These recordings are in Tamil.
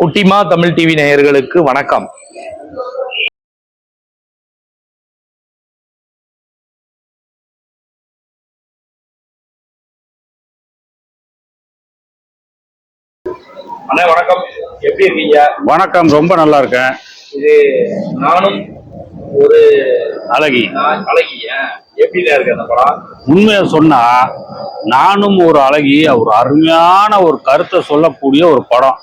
குட்டிமா தமிழ் டிவி நேயர்களுக்கு வணக்கம். அண்ணா வணக்கம். எப்படி இருக்கீங்க? வணக்கம் ரொம்ப நல்லா இருக்கேன். இது நானும் ஒரு அழகி. நான் அழகி. எப்படி இருக்கு அந்த படம்? உண்மையை சொன்னா நானும் ஒரு அழகி ஒரு அருமையான ஒரு கருத்தை சொல்லக்கூடிய ஒரு படம்.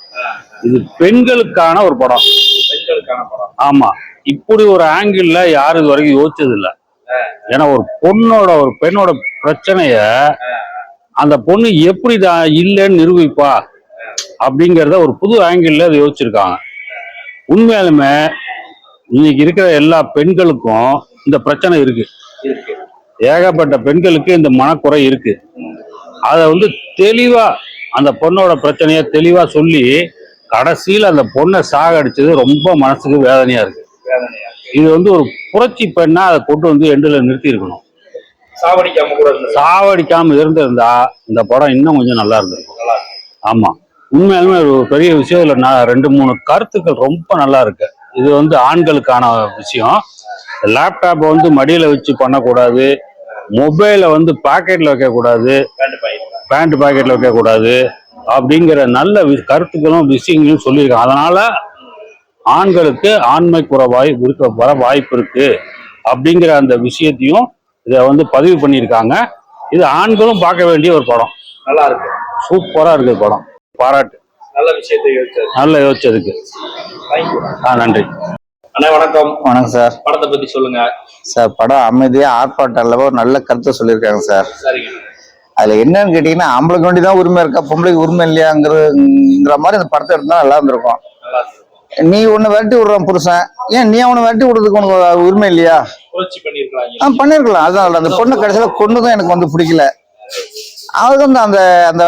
இது பெண்களுக்கான ஒரு படம். பெண்களுக்கான படம். ஆமா. இப்படி ஒரு ஆங்கிள் யாரும் இது வரைக்கும் யோசிச்சது இல்ல ஏன்னா ஒரு பொண்ணோட ஒரு பெண்ணோட பிரச்சனைய அந்த பொண்ணு எப்படி தான் இல்லைன்னு நிரூபிப்பா அப்படிங்கிறத ஒரு புது ஆங்கிள் அதை யோசிச்சிருக்காங்க. உண்மையாலுமே இன்னைக்கு இருக்கிற எல்லா பெண்களுக்கும் இந்த பிரச்சனை இருக்கு. இருக்கு. ஏகப்பட்ட பெண்களுக்கு இந்த மனக்குறை இருக்கு. அதை வந்து தெளிவா அந்த பொண்ணோட பிரச்சனைய தெளிவா சொல்லி கடைசியில் அந்த பொண்ணை சாகடிச்சது ரொம்ப மனசுக்கு வேதனையா இருக்கு. இது வந்து ஒரு புரட்சி பெண்ணா அதை கொண்டு வந்து எண்டில் நிறுத்தி இருக்கணும் சாவடிக்காம கூட சாவடிக்காம இருந்திருந்தா இந்த படம் இன்னும் கொஞ்சம் நல்லா இருந்திருக்கும். ஆமா. உண்மையாலுமே ஒரு பெரிய விஷயம். இதுல நான் ரெண்டு மூணு கருத்துக்கள் ரொம்ப நல்லா இருக்கு. இது வந்து ஆண்களுக்கான விஷயம். லேப்டாப்பை வந்து மடியில வச்சு பண்ணக்கூடாது. மொபைலை வந்து பாக்கெட்ல வைக்கக்கூடாது. Pant packet. பேண்ட் பாக்கெட்ல வைக்கக்கூடாது. அப்படிங்கிற நல்ல வி- கருத்துக்களும் விஷயங்களும் சொல்லியிருக்காங்க. அதனால ஆண்களுக்கு ஆண்மை குறைவாய் இருக்க வர வாய்ப்பு இருக்கு. அப்படிங்கிற அந்த விஷயத்தையும் இதை வந்து பதிவு பண்ணியிருக்காங்க. இது ஆண்களும் பார்க்க வேண்டிய ஒரு படம். நல்லா இருக்கு. சூப்பரா இருக்கு படம். பாராட்டு. நல்ல விஷயத்தை யோசிச்சது நல்லா யோசிச்சதுக்கு. ஆ நன்றி. அண்ணா வணக்கம். வணக்கம் சார். படத்தை பத்தி சொல்லுங்க. சார் படம் அமைதியா ஆர்ப்பாட்டம் அல்லவா ஒரு நல்ல கருத்தை சொல்லியிருக்காங்க சார். சரிங்க. அதுல என்னன்னு கேட்டீங்கன்னா ஆம்பளைக்கு வேண்டி தான் உரிமை இருக்கா பொம்பளைக்கு உரிமை இல்லையாங்கிறங்கிற மாதிரி அந்த படத்தை எடுத்தா நல்லா இருந்திருக்கும். நீ ஒண்ணு விரட்டி விடுறான் புருஷன். ஏன் நீ அவனை விரட்டி விடுறதுக்கு உனக்கு உரிமை இல்லையா? ஆ பண்ணிருக்கலாம் அதான் அந்த பொண்ணு கடைசியில கொண்டுதான் எனக்கு வந்து பிடிக்கல. அதுக்கு வந்து அந்த அந்த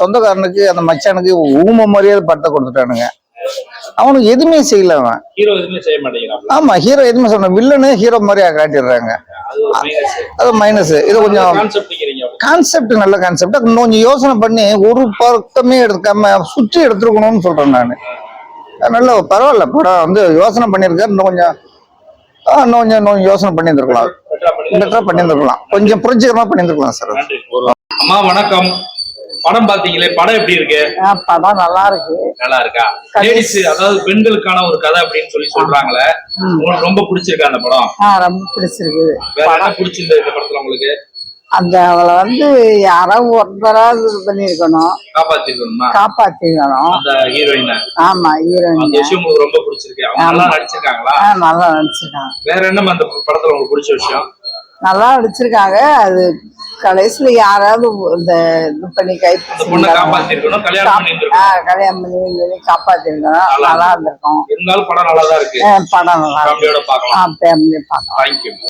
சொந்தக்காரனுக்கு அந்த மச்சானுக்கு ஊம மரியாதை படத்தை கொடுத்துட்டானுங்க. அவனுக்கு எதுவுமே செய்யல அவன். ஹீரோ எதுவுமே செய்ய மாட்டேங்கிறாங்க ஆமா ஹீரோ எதுவுமே சொன்ன வில்லனு ஹீரோ மாதிரியா காட்டிடுறாங்க. அது மைனஸ் இது கொஞ்சம் கான்செப்ட் நல்ல கான்செப்ட் கொஞ்சம் யோசனை பண்ணி ஒரு பக்கமே எடுக்காம சுற்றி எடுத்துருக்கணும்னு சொல்றேன் நான். நல்ல பரவாயில்ல படம் வந்து யோசனை பண்ணியிருக்காரு. இன்னும் கொஞ்சம் இன்னும் கொஞ்சம் இன்னும் யோசனை பண்ணியிருந்திருக்கலாம். பெட்டரா பண்ணியிருந்திருக்கலாம். கொஞ்சம் புரட்சிகரமா பண்ணியிருந்திருக்கலாம் சார் அம்மா வணக்கம். படம் பாத்தீங்களே படம் எப்படி இருக்கு? படம் நல்லா இருக்கு. நல்லா இருக்கா? லேடிஸ் அதாவது பெண்களுக்கான ஒரு கதை அப்படின்னு சொல்லி சொல்றாங்களே. உங்களுக்கு ரொம்ப பிடிச்சிருக்கா அந்த படம்? ரொம்ப பிடிச்சிருக்குது. வேற என்ன பிடிச்சிருந்தது இந்த படத்துல உங்களுக்கு? அந்த அவளை வந்து யாரோ ஒருத்தராவது இது பண்ணிருக்கணும் அந்த ஹீரோயினை ஆமா ஹீரோயின் விஷயம் ரொம்ப பிடிச்சிருக்கு. நல்லா நடிச்சிருக்காங்களா? ஆ நல்லா நடிச்சிருக்காங்க. வேற என்ன அந்த படத்துல உங்களுக்கு பிடிச்ச விஷயம்? நல்லா நடிச்சிருக்காங்க. அது கடைசியில யாராவது இந்த இது பண்ணி காப்பாத்திருக்கணும் கல்யாணம் பண்ணி காப்பாத்திருக்கணும் நல்லா இருந்திருக்கும். இருந்தாலும் படம் நல்லா தான் இருக்கு படம் நல்லா இருக்கு. ஃபேமிலியோட பார்க்கலாம்.